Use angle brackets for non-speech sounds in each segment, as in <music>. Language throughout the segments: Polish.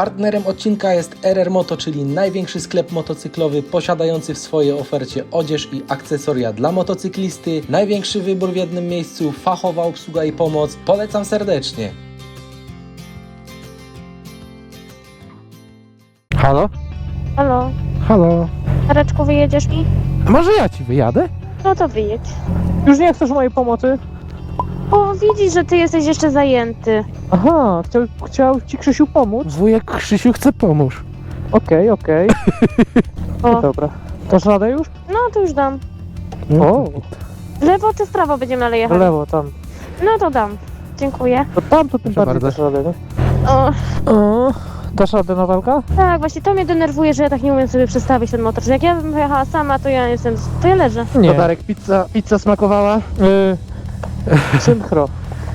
Partnerem odcinka jest RR Moto, czyli największy sklep motocyklowy posiadający w swojej ofercie odzież i akcesoria dla motocyklisty. Największy wybór w jednym miejscu, fachowa obsługa i pomoc. Polecam serdecznie. Halo? Halo, Halo? Areczku, wyjedziesz mi? Może ja ci wyjadę? No to wyjedź. Już nie chcesz mojej pomocy? O, widzisz, że ty jesteś jeszcze zajęty. Aha, chciał, chciał ci Krzysiu pomóc? Wujek Krzysiu chce pomóż. Okej, okej. No O, dobra. Dasz radę już? no to już dam. O, W lewo czy w prawo będziemy ale w jechać? lewo tam. No to dam. Dziękuję. To tam to tym Proszę bardziej bardzo. dasz radę, nie? O, O, dasz radę Natalka? tak, właśnie to mnie denerwuje, że ja tak nie umiem sobie przestawić ten motor. Że jak ja bym jechała sama, to ja jestem, to ja leżę. Nie. To Darek, pizza, pizza smakowała? Y, synchro.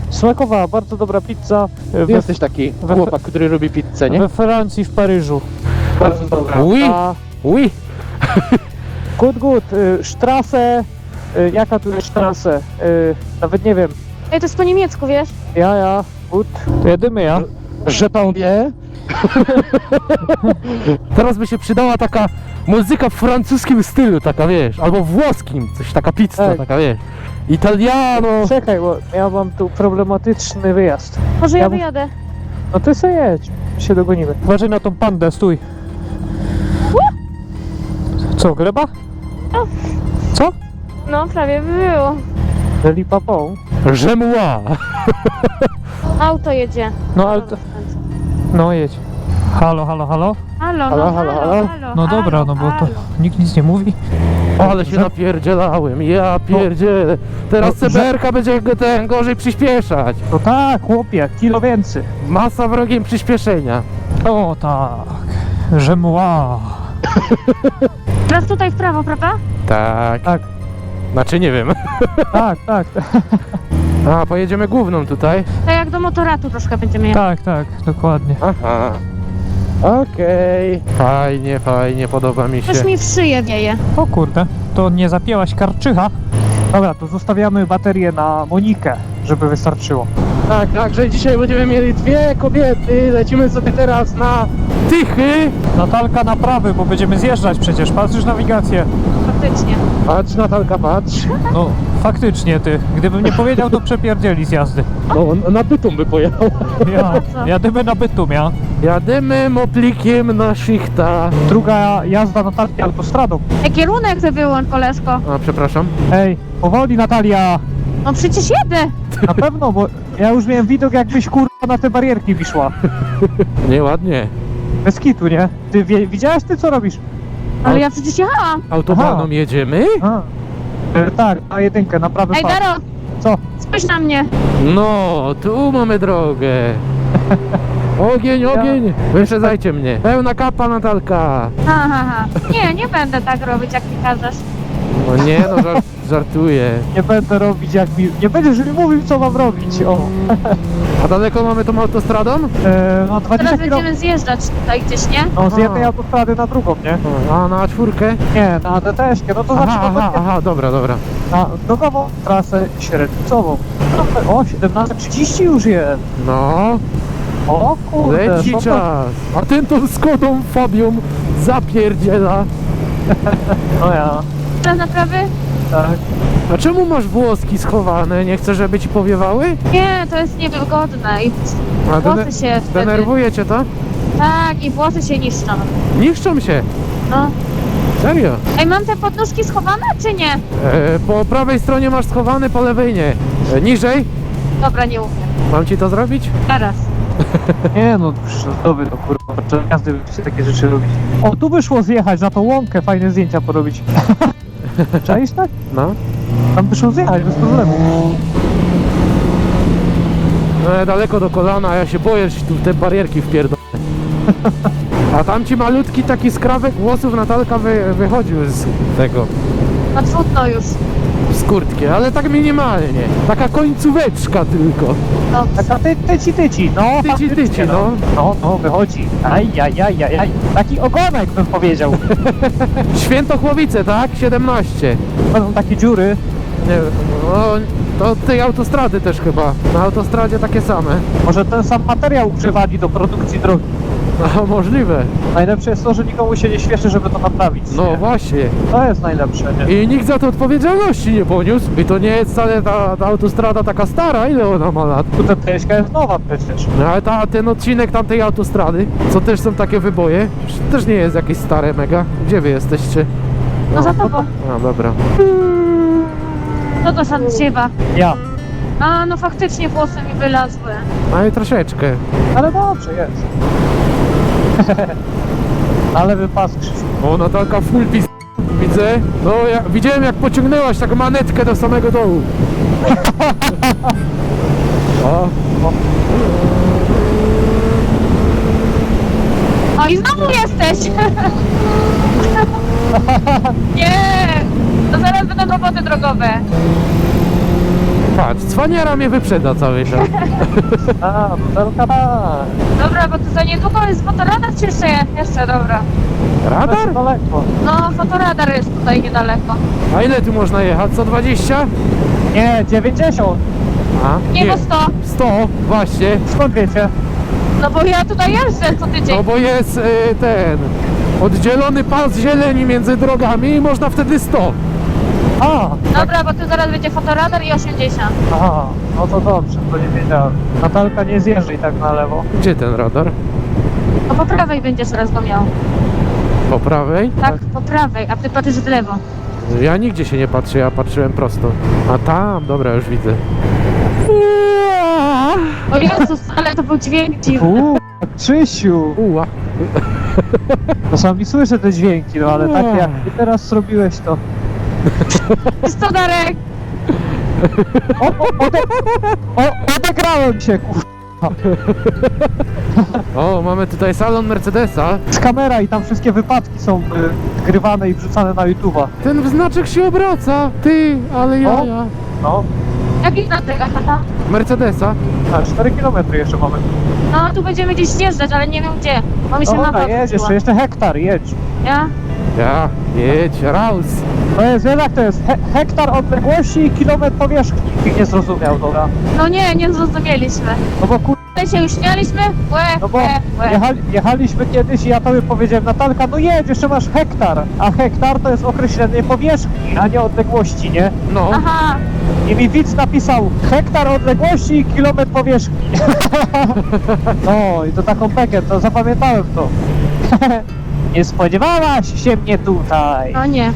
Smakowała, bardzo dobra pizza. Ty We, jesteś taki we- chłopak, który lubi pizzę, nie? we Francji, w Paryżu. Bardzo dobra. Oui, A, oui. good, good. Y, Strasse. Y, jaka tu jest Strasse? Y, nawet nie wiem. Ej, to jest po niemiecku, wiesz? Ja, ja. Good. To jedymy ja. Że pan wie? Teraz by się przydała taka muzyka w francuskim stylu, taka wiesz, albo włoskim, coś taka pizza, Tak. taka wiesz. Italiano. Czekaj, bo ja mam tu problematyczny wyjazd. Może ja, Ja wyjadę. No ty sobie jedź, się dogonimy. Uważaj na tą pandę, stój. Co, gleba? No. Co? No, prawie by było. Lipa pą. Je moi. Auto jedzie. No ale to... No jedź. Halo, halo, halo? Halo, Halo, no, halo, halo, halo? No dobra, halo, no bo to halo. nikt nic nie mówi. Ale się napierdzielałem, ja pierdzielę. Teraz No, że- CBR-ka będzie go- ten gorzej przyspieszać. No tak, chłopie, kilo więcej. Masa wrogiem przyspieszenia. O tak, że mła. <laughs> Teraz tutaj w prawo, prawda? Tak. Tak. Znaczy nie wiem. <laughs> Tak, tak, A, pojedziemy główną tutaj. Tak jak do motoratu troszkę będziemy jechać. tak, tak, dokładnie. Aha. Okej. Fajnie, fajnie, podoba mi się. Coś mi w szyję wieje. O kurde, to nie zapięłaś karczycha? Dobra, to zostawiamy baterię na Monikę, żeby wystarczyło. Tak, także dzisiaj będziemy mieli dwie kobiety. Lecimy sobie teraz na Tychy. Natalka na prawy, bo będziemy zjeżdżać przecież, patrzysz nawigację. Faktycznie. Patrz, Natalka, patrz. No, faktycznie ty. Gdybym nie powiedział, to przepierdzieli z jazdy. No, na Bytum by pojechał. Ja, jadymy na Bytum, ja. Jadymy moplikiem na szychta. Druga jazda Natalki autostradą. Ej, kierunek ty wyłącz, koleżko. A, przepraszam. Ej, powoli Natalia. No przecież jedę. Na pewno, bo ja już miałem widok jakbyś kurwa na te barierki wiszła. Nieładnie. Bez kitu, nie? Ty wie, widziałeś ty co robisz? Ale ja przecież jechałam. Autobaną Aha. jedziemy? A. E, tak, na jedynkę, na prawy Ej, pas. Daro, Co? spójrz na mnie. No, tu mamy drogę. <laughs> Ogień, ogień! Wyprzedzajcie mnie. Pełna kapa, Natalka. Ha, ha, ha. Nie, nie będę tak robić, jak mi każesz. No nie, no żart, żartuję. Nie będę robić jak mi... Nie będziesz mi mówił co mam robić, o. <laughs> A daleko mamy tą autostradą? E, no 20 Teraz km. będziemy zjeżdżać tutaj gdzieś, nie? No z Aha. jednej autostrady na drugą, nie? A na czwórkę? Nie, na DTS-kę, no to Aha, znaczy no, aha, aha, dobra, dobra. na drogową trasę średnicową. No, o, 17.30 już jest. No, O kurde, leci to- czas. A ten tą Skodą Fabią zapierdziela. <laughs> No ja, Teraz na prawy? Tak. A czemu masz włoski schowane? Nie chcesz, żeby ci powiewały? Nie, to jest niewygodne i A włosy się wtedy... denerwuje cię to? Tak, i włosy się niszczą. Niszczą się. No. Serio. Ej, mam te podnóżki schowane, czy nie? E, po prawej stronie masz schowany, po lewej nie. E, niżej? Dobra, nie umiem. Mam ci to zrobić? Teraz. <laughs> Nie no, dobry to kurwa, podczas jazdy by się takie rzeczy robić. O, tu by szło zjechać na tą łąkę, fajne zdjęcia porobić. <laughs> Czaisz tak? No. Tam by szło zjechać bez problemu. E, daleko do kolana, ja się boję, że się tu w te barierki wpierdolę. A tam ci malutki taki skrawek włosów Natalka wy, wychodził z tego, No trudno już. z kurtki, ale tak minimalnie. Taka końcóweczka tylko. Dobrze. Taka ty, tyci, tyci, no. Tyci, faktycznie, tyci, no. No, no, wychodzi. Aj, aj, aj, aj, aj. Taki ogonek bym powiedział. <laughs> Świętochłowice, tak? 17. Będą takie dziury. Nie wiem, no, to od tej autostrady też chyba. Na autostradzie takie same. Może ten sam materiał używali do produkcji drogi. A <laughs> możliwe. Najlepsze jest to, że nikomu się nie śpieszy, żeby to naprawić. No nie? właśnie. To jest najlepsze, nie? I nikt za to odpowiedzialności nie poniósł. I to nie jest wcale ta, ta autostrada taka stara, ile ona ma lat. Tu ta teśka jest nowa przecież. No ale ta, ten odcinek tamtej autostrady, co też są takie wyboje, też nie jest jakieś stare mega. Gdzie wy jesteście? No za tobą. A, dobra. No to sam ziewa. Ja. A, no faktycznie włosy mi wylazły. Ale troszeczkę. Ale dobrze jest. <laughs> Ale wypas Krzysiu. O, Natalka full pis... Widzę. No, ja widziałem jak pociągnęłaś tak manetkę do samego dołu. <laughs> o, O, i znowu jesteś! <laughs> Nie! To zaraz będą roboty drogowe. Patrz, cwaniara mnie wyprzeda cały czas. <laughs> A, no tak. Dobra, bo to za niedługo jest fotoradar czy jeszcze? Jeszcze, dobra. Radar? daleko. No, fotoradar jest tutaj niedaleko. A ile tu można jechać? 120? Nie, 90. A, Nie, bo 100. 100, właśnie. Skąd wiecie? No bo ja tutaj jeżdżę co tydzień. No bo jest y, ten oddzielony pas zieleni między drogami i można wtedy 100. A, Dobra, bo tu zaraz będzie fotoradar i 80. aha, no to dobrze, to nie wiedziałem. Natalka, nie zjeżdżaj tak na lewo. Gdzie ten radar? No po prawej będziesz raz go miał. Po prawej? Tak, po prawej, a ty patrzysz w lewo. Ja nigdzie się nie patrzę, ja patrzyłem prosto. A tam, dobra, już widzę. O Jezus, ale to był dźwięk dziwny. Uuu, Krzysiu! Uła. Czasami słyszę te dźwięki, no ale tak jak ty teraz zrobiłeś to. Jest to Darek! O, o, ode... o odegrałem się, kur... O, mamy tutaj salon Mercedesa. Z kamera i tam wszystkie wypadki są y, grywane i wrzucane na YouTube'a. Ten znaczek się obraca. Ty, ale ja, O. ja. No, Jaki znaczek, aha? Mercedesa. a 4 km jeszcze mamy. No, tu będziemy gdzieś zjeżdżać, ale nie wiem gdzie. Bo mi się No mapa dobra, jedź, jeszcze, jeszcze hektar, jedź. Ja? Ja, jedź, raus. To jest, jak to jest? He hektar odległości i kilometr powierzchni. Nikt nie zrozumiał, dobra. No nie, nie zrozumieliśmy. No bo kur... My się już śmialiśmy? Łe, No bo łe, łe. jechali, jechaliśmy kiedyś i ja tobie powiedziałem, Natalka, no jedź, jeszcze masz hektar. A hektar to jest określenie powierzchni, a nie odległości, nie? No, Aha, I mi widz napisał hektar odległości i kilometr powierzchni. <laughs> no i to taką bekę, to zapamiętałem to. <laughs> Nie spodziewałaś się mnie tutaj. no nie.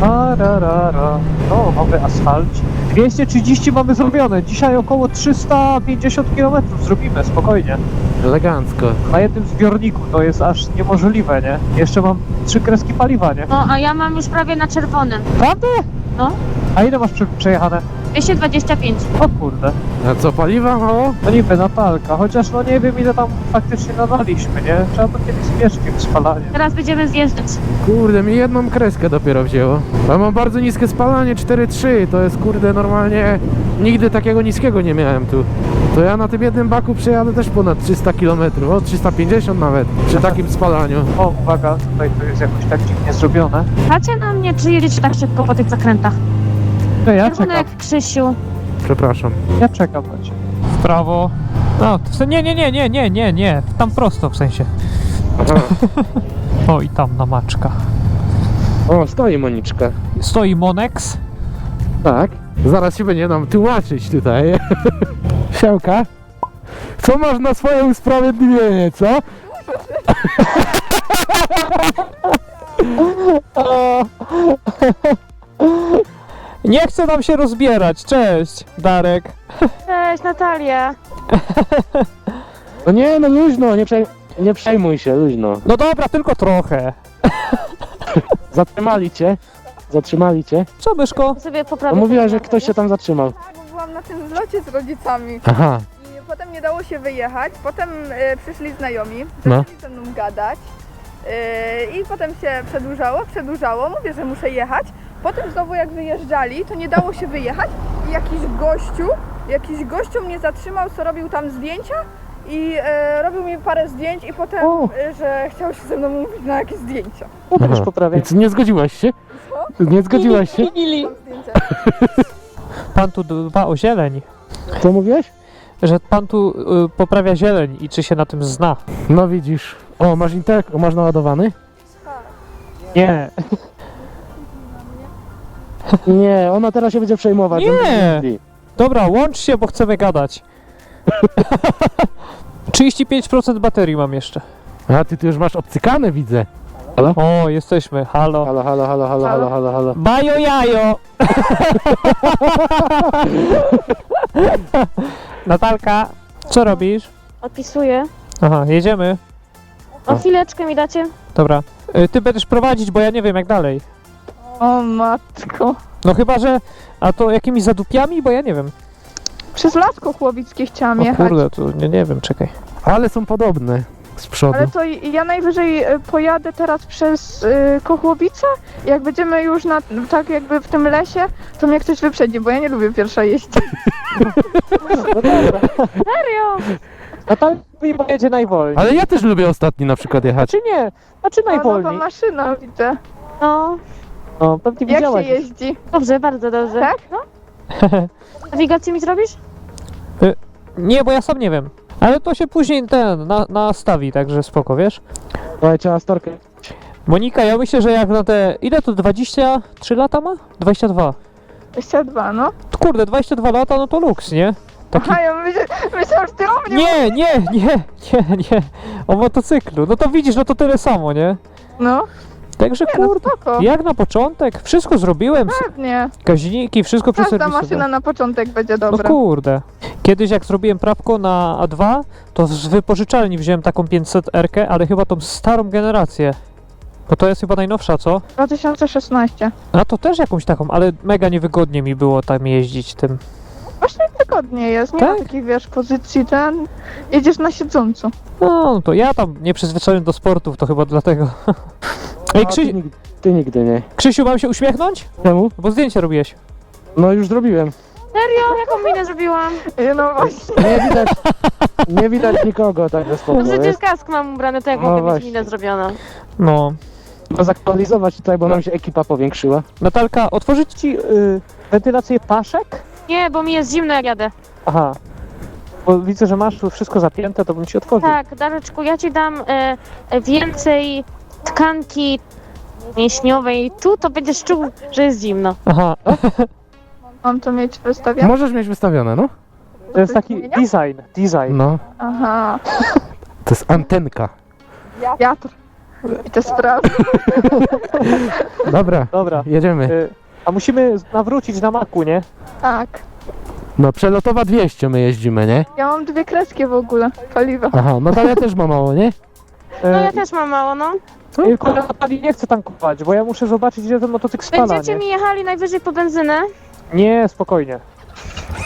A, ra, ra, ra. No, nowy asfalt. 230 mamy zrobione. Dzisiaj około 350 km zrobimy, spokojnie. elegancko. Na jednym zbiorniku to jest aż niemożliwe, nie? Jeszcze mam trzy kreski paliwa, nie? No, a ja mam już prawie na czerwonym. Prawda? No, A ile masz prze przejechane? 225. O kurde. A co, paliwa mało? No niby Natalka, chociaż no nie wiem ile tam faktycznie nadaliśmy, nie? Trzeba to kiedyś zmierzyć w spalanie. Teraz będziemy zjeżdżać. Kurde, mi jedną kreskę dopiero wzięło. Ja mam bardzo niskie spalanie, 4,3. To jest kurde normalnie. Nigdy takiego niskiego nie miałem tu. To ja na tym jednym baku przejadę też ponad 300 km, o 350 nawet, przy takim spalaniu. O, uwaga, tutaj to jest jakoś tak dziwnie zrobione. Patrzcie na mnie, czy jedziecie tak szybko po tych zakrętach. No ja czekam, Czerwonek, Krzysiu. Przepraszam. ja czekam na cię. W prawo. No, to, se- nie, nie, nie, nie, nie, nie, nie. Tam prosto w sensie. <laughs> O, i tam na maczka. O, stoi Moniczka. Stoi Monex. Tak. Zaraz się będzie nam tłumaczyć tutaj. <laughs> Siałka. Co masz na swoje usprawiedliwienie, co? <laughs> Nie chce nam się rozbierać. Cześć, Darek. <laughs> Cześć, Natalia. No nie, no luźno, nie, przej- nie przejmuj się, luźno. No dobra, tylko trochę. <laughs> Zatrzymali cię. Zatrzymali cię. Co, Myszko? Sobie No mówiła, że ktoś się tam zatrzymał. Tak, bo byłam na tym zlocie z rodzicami Aha. i potem nie dało się wyjechać. Potem e, przyszli znajomi, No. zaczęli ze mną gadać e, i potem się przedłużało, przedłużało. Mówię, że muszę jechać. Potem znowu jak wyjeżdżali, to nie dało się wyjechać i jakiś gościu, jakiś gościu mnie zatrzymał, co robił tam zdjęcia i e, robił mi parę zdjęć i potem, O. e, że chciał się ze mną mówić na jakieś zdjęcia. No to już Aha. poprawię. Więc nie zgodziłaś się? Nie zgodziłaś się? Tam zdjęcia. Pan tu dba o zieleń. Co mówiłeś? Że pan tu y, poprawia zieleń i czy się na tym zna. No widzisz. O, masz Intel, masz naładowany? Nie. Nie, ona teraz się będzie przejmować. Nie. Dobra, łącz się, bo chcemy gadać. <laughs> 35% baterii mam jeszcze. A ty tu już masz obcykane, widzę. O, jesteśmy. Halo. Halo, halo, halo, halo, halo, halo, halo. Bajo jajo! <laughs> Natalka, co robisz? Odpisuję. Aha, jedziemy. O chwileczkę mi dacie? Dobra. Y, Ty będziesz prowadzić, bo ja nie wiem jak dalej. O matko. No chyba, że... A to jakimiś zadupiami? Bo ja nie wiem. Przez Lasko Chłowickie chciałam O jechać. kurde, to nie, nie wiem, czekaj. Ale są podobne z przodu. Ale to ja najwyżej e, pojadę teraz przez y, Kochłowice. Jak będziemy już na, tak jakby w tym lesie, to mnie ktoś wyprzedzi, bo ja nie lubię pierwsza jeździć. <laughs> Serio? Natalka mi pojedzie najwolniej. Ale ja też lubię ostatni na przykład jechać. Czy nie? Znaczy O, nowa najwolniej. maszyna widzę. No, No, pewnie Jak się widziałaś. już. jeździ? dobrze, bardzo dobrze. Tak? No. <laughs> Nawigację mi zrobisz? Nie, bo ja sam nie wiem. Ale to się później ten, na, nastawi, także spoko, wiesz? Dawaj, trzeba storkę. Monika, ja myślę, że jak na te... Ile to 23 lata ma? 22. 22, no. Kurde, 22 lata, no to luks, nie? Taki... Aha, ja myślę, myślałam, że ty o mnie Nie, nie, nie, nie, nie. O motocyklu. No to widzisz, no to tyle samo, nie? No, Także nie, no kurde, spoko. jak na początek, wszystko zrobiłem, s- Pewnie. gaźniki, wszystko Każda przeserwisowałem. maszyna na początek będzie No dobra. kurde. Kiedyś jak zrobiłem prawko na A2, to z wypożyczalni wziąłem taką 500 R, ale chyba tą starą generację. Bo to jest chyba najnowsza, co? 2016. A to też jakąś taką, ale mega niewygodnie mi było tam jeździć tym. Właśnie wygodnie jest, nie Tak? ma takich, wiesz, pozycji, ten... Jedziesz na siedząco. No, to ja tam nie przyzwyczaiłem do sportów, to chyba dlatego. <laughs> Ej, Krzy... ty, nigdy, ty nigdy nie. Krzysiu, mam się uśmiechnąć? Czemu? Bo zdjęcie robiłeś. No już zrobiłem. Serio? Jaką minę zrobiłam? No właśnie. Nie widać, nie widać nikogo, także spoko. No przecież kask mam ubrany, to jak No mogę mieć właśnie. minę zrobioną? No. Trzeba zaktualizować tutaj, bo nam się ekipa powiększyła. Natalka, otworzyć Ci y, wentylację paszek? Nie, bo mi jest zimno jak jadę. Aha. Bo widzę, że masz tu wszystko zapięte, to bym ci otworzył. Tak, Dareczku, ja ci dam e, e, więcej tkanki mięśniowej. Tu to będziesz czuł, że jest zimno. Aha, Mam to mieć wystawione? Możesz mieć wystawione, no? To jest taki design, design. No. Aha, To jest antenka. wiatr. I te sprawy. <laughs> Dobra, Dobra. jedziemy. Y, a musimy nawrócić na maku, nie? Tak. No przelotowa 200 my jeździmy, nie? Ja mam dwie kreski w ogóle, paliwa. Aha, no to ja też mam mało, nie? No ja Y, też mam mało, no. Tylko Natalii nie chcę tankować, bo ja muszę zobaczyć, ile ten motocykl spala, Będziecie nie? mi jechali najwyżej po benzynę. Nie, spokojnie.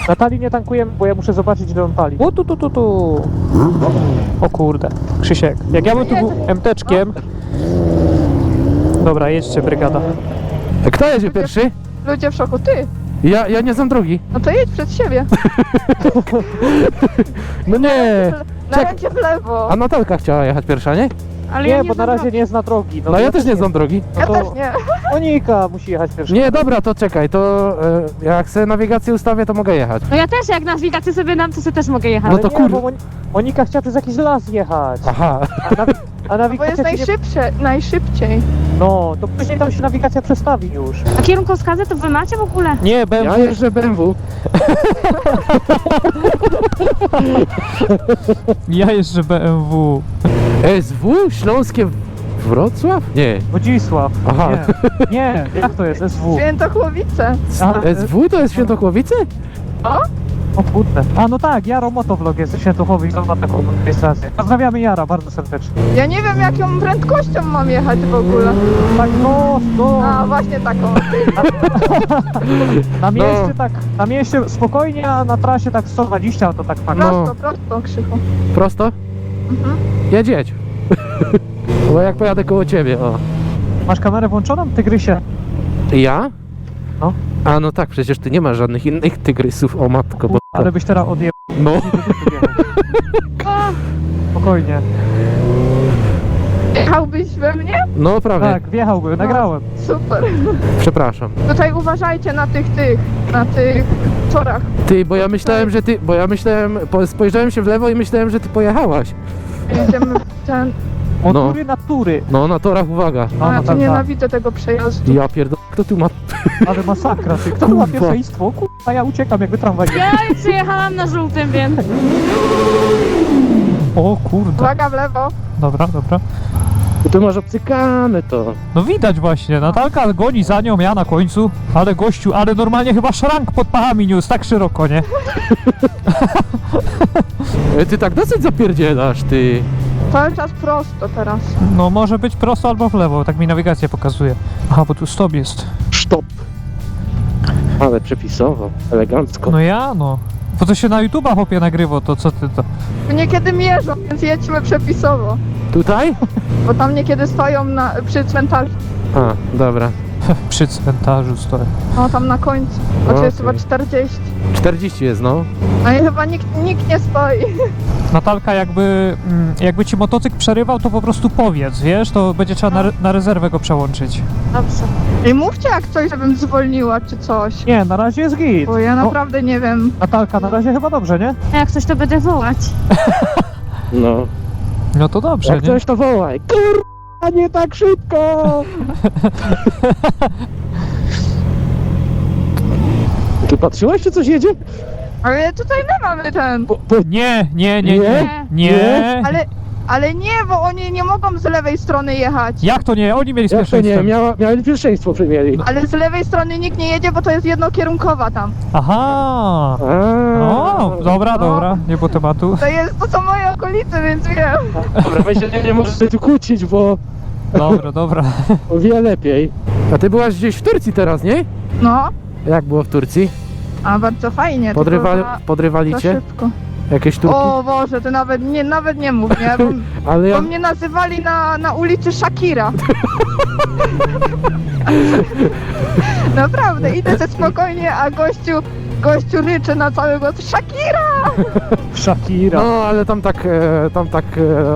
Natalii nie tankujemy, bo ja muszę zobaczyć, ile on pali. o tu, tu, tu, tu. O kurde, Krzysiek, jak ja bym tu był MT-czkiem... Dobra, jedźcie, brygada. Kto jedzie pierwszy? Ludzie w szoku, ty. Ja, ja nie znam drogi. No to jedź przed siebie. <laughs> No nie. Na Czek- w lewo. A Natalka chciała jechać pierwsza, nie? Ale Nie, ja bo na znam razie nie zna drogi. No ja też nie znam drogi. No Ja to też nie. Monika musi jechać pierwsza. Nie, dobra, to czekaj, to e, jak sobie nawigację ustawię, to mogę jechać. No ja też, jak nawigację sobie dam, to sobie też mogę jechać. No Ale to nie, kur- bo Mon- Monika chciała przez jakiś las jechać. Aha. A, nawi- a Bo jest ci nie... najszybsze, najszybciej. No, to później tam się nawigacja przestawi już. A kierunkowskazy to wy macie w ogóle? Nie, BMW... Ja jeżdżę BMW. <laughs> Ja jeżdżę BMW. SW? Śląskie Wrocław? Nie. Wodzisław. Aha. Nie, nie, jak to jest? SW. Świętochłowice. A, SW to jest Świętokłowice? O kurde. A no tak, Jaro Motovlog jest i on ma taką rejestrację. Pozdrawiamy Jara bardzo serdecznie. Ja nie wiem, jaką prędkością mam jechać w ogóle. Tak, no, no. A, właśnie taką. <laughs> Na mieście tak, na mieście spokojnie, a na trasie tak 120 to tak fakt. No. Prosto, prosto, Krzychu. Prosto? Mhm. Jedź, jedź. <laughs> Bo jak pojadę koło ciebie, o. Masz kamerę włączoną, Tygrysie? Ja? No. A no tak, przecież ty nie masz żadnych innych tygrysów, o matko, bo... Ale byś teraz odjechał. No. <laughs> Spokojnie. Jechałbyś we mnie? No prawie. Tak, wjechałby, nagrałem. Super. Przepraszam. Tutaj uważajcie na tych, tych, na tych torach. Ty, bo ja myślałem, że ty, bo ja myślałem, po- spojrzałem się w lewo i myślałem, że ty pojechałaś. Jedziemy w ten... Motury natury. No na torach uwaga. No, ja no tu tak, tak. nienawidzę tego przejazdu. Ja pierdolę, kto tu ma... Ale masakra, ty. Kto tu ma Kurwa. pierwszeństwo? Kurwa, ja uciekam jakby tramwaj. Ja przyjechałam na żółtym, więc... O kurde. Uwaga w lewo. Dobra, dobra. Tu masz obcykane to. No widać właśnie, Natalka goni za nią, ja na końcu. Ale gościu, ale normalnie chyba szrank pod pachami niósł, tak szeroko, nie? E, Ty tak dosyć zapierdzielasz, ty. Cały czas prosto teraz. No może być prosto albo w lewo, tak mi nawigacja pokazuje. Aha, bo tu stop jest. Stop. Ale przepisowo, elegancko. No ja, no. Bo to się na YouTube'a chłopie nagrywa, to co ty to? Niekiedy mierzą, więc jedźmy przepisowo. Tutaj? Bo tam niekiedy stoją na, przy cmentarzu. A, dobra. <laughs> Przy cmentarzu stoję. No tam na końcu. Tu jest Okej. chyba 40. 40 jest, no. No i chyba nikt, nikt nie stoi. <laughs> Natalka, jakby, mm, jakby ci motocykl przerywał, to po prostu powiedz, wiesz? To będzie trzeba na, re- na rezerwę go przełączyć. Dobrze. I mówcie jak coś, żebym zwolniła czy coś. Nie, na razie jest git. Bo ja No, naprawdę nie wiem. Natalka, na razie chyba dobrze, nie? A Jak coś to będę wołać. <laughs> No. No to dobrze, Jak nie? coś to wołaj. Kurwa, nie tak szybko! Ty patrzyłeś, czy coś jedzie? Ale tutaj my mamy ten. Bo, bo... Nie, nie, nie, nie, Nie? nie. Ale, ale nie, bo oni nie mogą z lewej strony jechać. Jak to nie? Oni mieli Jak to nie? pierwszeństwo. Miała, miałem pierwszeństwo mieli. Ale z lewej strony nikt nie jedzie, bo to jest jednokierunkowa tam. Aha. O, dobra, No. dobra, nie było tematu. To jest, to są moje okolice, więc wiem. Dobra, weź się nie, nie możesz tu kłócić, bo Dobra, dobra. <laughs> o wiele lepiej. A ty byłaś gdzieś w Turcji teraz, nie? No, Jak było w Turcji? a bardzo fajnie. Podrywa, tylko za- podrywali za cię? szybko. Jakieś Turki? O Boże, ty nawet nie, nawet nie mów, nie? Bo, <laughs> Ale ja... bo mnie nazywali na, na ulicy Shakira. <laughs> Naprawdę, idę ze spokojnie, a gościu, gościu ryczy na cały głos Shakira! <laughs> Shakira. No, ale tam tak, e, tam tak,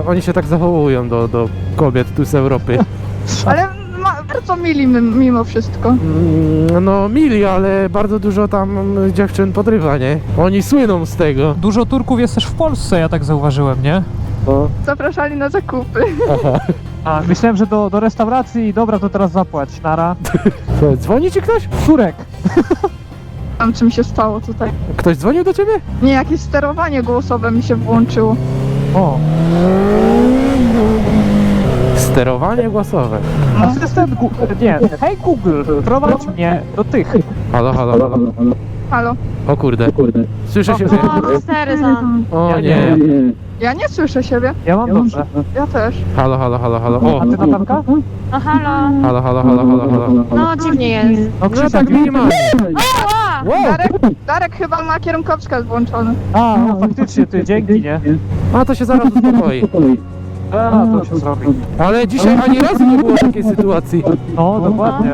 e, oni się tak zachowują do, do kobiet tu z Europy. <laughs> Ale ma, bardzo mili mim- mimo wszystko. Mm, No, mili, ale bardzo dużo tam dziewczyn podrywa, nie? Oni słyną z tego. Dużo Turków jest też w Polsce, ja tak zauważyłem, nie? No, Zapraszali na zakupy. aha. A, myślałem, że do, do restauracji, dobra, to teraz zapłać. Nara. <laughs> Co, dzwoni ci ktoś? Turek. Tam czym się stało tutaj. Ktoś dzwonił do ciebie? Nie, jakieś sterowanie głosowe mi się włączyło. O, Sterowanie głosowe. asystent Google. Nie, hej Google, prowadź mnie do tych. Halo, halo, halo. Halo? O kurde. Słyszę się. O, cztery za. O Ja nie. Ja nie słyszę siebie. Ja mam dobrze. Ja też. Halo, halo, halo, halo. O, A ty Natalka? No halo. halo, halo, halo, halo, halo. No dziwnie jest. No No Krzysiek, tak minimalnie. Ła! Wow. Darek, Darek chyba ma kierunkowskaz włączony. A, no faktycznie, ty, dzięki, nie? A to się zaraz uspokoi. A, to się zrobi. Ale dzisiaj ani razu nie było takiej sytuacji. No, dokładnie.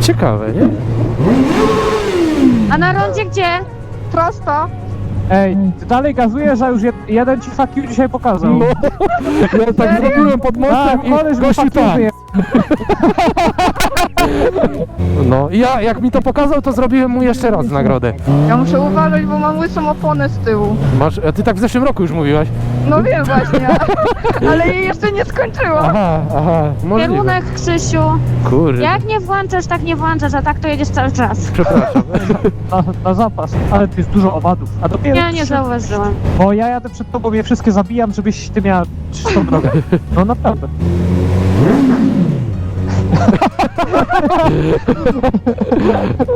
Ciekawe, nie? A na rondzie gdzie? Prosto. Ej, ty dalej gazujesz, a już jed, jeden ci fuck you dzisiaj pokazał. No, ja tak zrobiłem pod mostem Tak, i koleś mi gościu fuck you tak. wyje- <laughs> No i ja jak mi to pokazał, to zrobiłem mu jeszcze raz nagrodę. Ja muszę uważać, bo mam łysą oponę z tyłu. Masz, a ty tak w zeszłym roku już mówiłaś. No wiem właśnie, <laughs> ale jej jeszcze nie skończyłam. Aha, aha, możliwe. Kierunek, Krzysiu. Kurde, Jak nie włączasz, tak nie włączasz, a tak to jedziesz cały czas. przepraszam. <laughs> Na, na zapas. Ale tu jest dużo owadów. A dopiero Ja nie trzy- zauważyłam. Bo ja jadę przed tobą, je wszystkie zabijam, żebyś ty miała czystą drogę. <laughs> No naprawdę.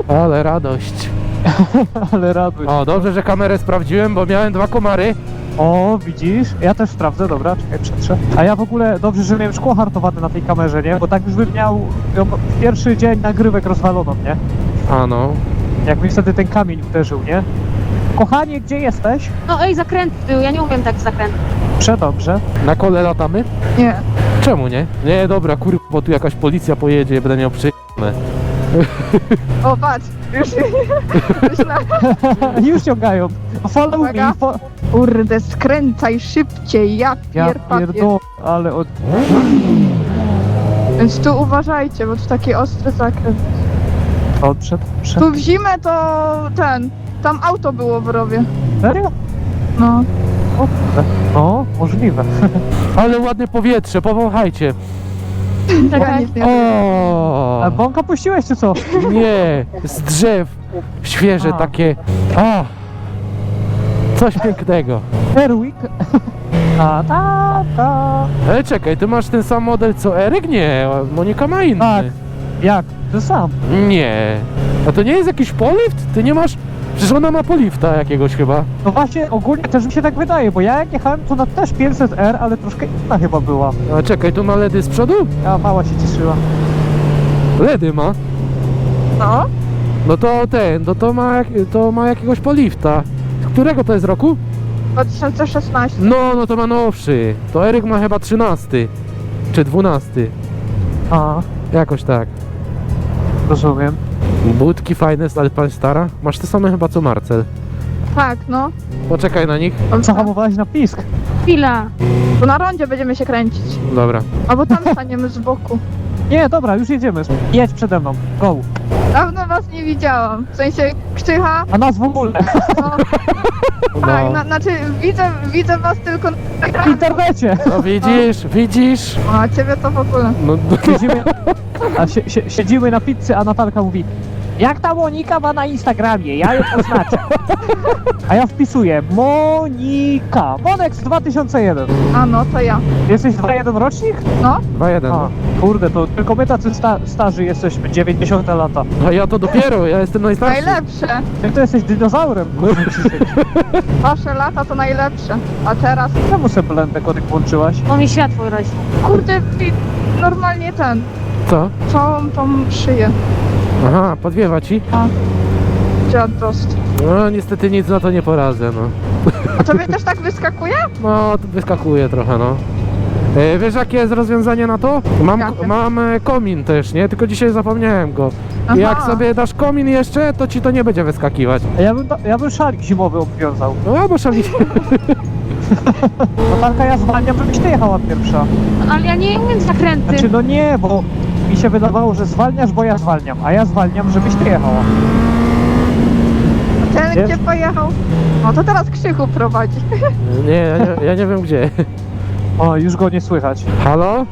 Ale radość. <laughs> Ale raduj. O, dobrze, że kamerę sprawdziłem, bo miałem dwa komary. O, widzisz? Ja też sprawdzę, dobra, czekaj, przetrzę. A ja w ogóle dobrze, że miałem szkło hartowane na tej kamerze, nie? Bo tak już bym miał ją w pierwszy dzień nagrywek rozwaloną, nie? A no. Jak mi wtedy ten kamień uderzył, nie? Kochanie, gdzie jesteś? No ej, zakręt był, ja nie umiem tak zakręt. Przedobrze. Na kole latamy? Nie. Czemu nie? Nie, dobra, kurwa, bo tu jakaś policja pojedzie i będę miał przyjemne. <laughs> O, patrz, już, <laughs> już na... Już ciągają. Follow Uwaga. me. Fo Kurde, skręcaj szybciej, ja ja pierdolę, ale od... Więc tu uważajcie, bo tu taki ostry zakręt. od przed, przed... Tu w zimę to ten, tam auto było w rowie. Serio? No. O, kurde. no, możliwe. <laughs> Ale ładne powietrze, powąchajcie. Czekaj. O, A bąka puściłeś czy co? nie, z drzew, świeże A. takie. A, coś pięknego. Erwick. <laughs> Ta, ta, ta. Ale czekaj, ty masz ten sam model co Eryk? Nie, Monika ma inny. Tak. Jak? Ty sam. Nie. A to nie jest jakiś polift? Ty nie masz... Przecież ona ma polifta jakiegoś chyba. No właśnie, ogólnie też mi się tak wydaje, bo ja jak jechałem, to na też 500R, ale troszkę inna chyba była. A czekaj, tu ma LEDy z przodu? A mała się cieszyła. LEDy ma. No. No to ten, no to ma, jak- to ma jakiegoś polifta. Z którego to jest roku? 2016. No, no to ma nowszy. To Eryk ma chyba 13. Czy 12. A, Jakoś tak. rozumiem. Budki fajne, ale pan stara. Masz te same chyba co Marcel. Tak, no. Poczekaj na nich. Zahamowałeś na pisk. Chwila. To na rondzie będziemy się kręcić. Dobra. Albo tam staniemy z boku. Nie, dobra, już jedziemy. Jedź przede mną. Go. Dawno was nie widziałam. W sensie Krzycha, A nas w ogóle. no, <laughs> No. tak, na, znaczy widzę, widzę was tylko na W internecie. No widzisz, widzisz. A ciebie to w ogóle. No, Siedzimy, a sie, sie, siedzimy na pizzy, a Natalka mówi jak ta Monika ma na Instagramie, ja ją oznaczę. A ja wpisuję Monika, Monex 2001. A no, to ja. Jesteś 2.1 rocznik? No, 2-1. A, kurde, to tylko my tacy sta, starzy jesteśmy, 90 lata. A ja to dopiero, ja jestem najstarszy. najlepsze. Ty to jesteś dinozaurem. kurde, Krzysiek. Wasze lata to najlepsze. A teraz, Czemu sobie blendek kodyk włączyłaś? Bo mi światło rośnie. kurde, pi- normalnie ten, Co? całą tą szyję. Aha, podwiewa ci? Dziadost. No niestety nic na to nie poradzę, no. A tobie też tak wyskakuje? <laughs> No, wyskakuje trochę, no. E, wiesz jakie jest rozwiązanie na to? Mam, Jakie? mam e, komin też, nie? Tylko dzisiaj zapomniałem go. Aha. I jak sobie dasz komin jeszcze, to ci to nie będzie wyskakiwać. A ja bym, ja bym szalik zimowy obwiązał. No albo szali... Natalka, <laughs> ja zwalniam, żebyś ty jechała pierwsza. Ale ja nie umiem zakręty. Znaczy, no nie, bo mi się wydawało, że zwalniasz, bo ja zwalniam, a ja zwalniam, żebyś ty jechała. Ten Wiesz? gdzie pojechał? No to teraz Krzychu prowadzi. <laughs> nie, ja nie, ja nie wiem gdzie. O, już go nie słychać. Halo?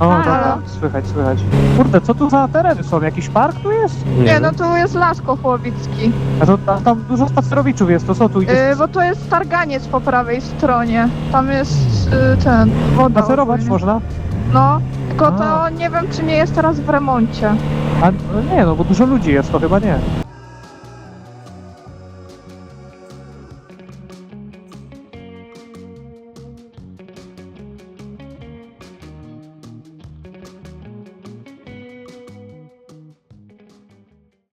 O, Halo? dobra, słychać, słychać. Kurde, co tu za tereny są? Jakiś park tu jest? Nie, wiem. no tu jest Las Kochłowicki. A to a tam dużo spacerowiczów jest, to co tu? Yy, bo to jest targaniec po prawej stronie. Tam jest yy, ten, woda. Spacerować ogólnie. można? No, tylko to nie wiem czy nie jest teraz w remoncie. A no nie, no bo dużo ludzi jest, to chyba nie.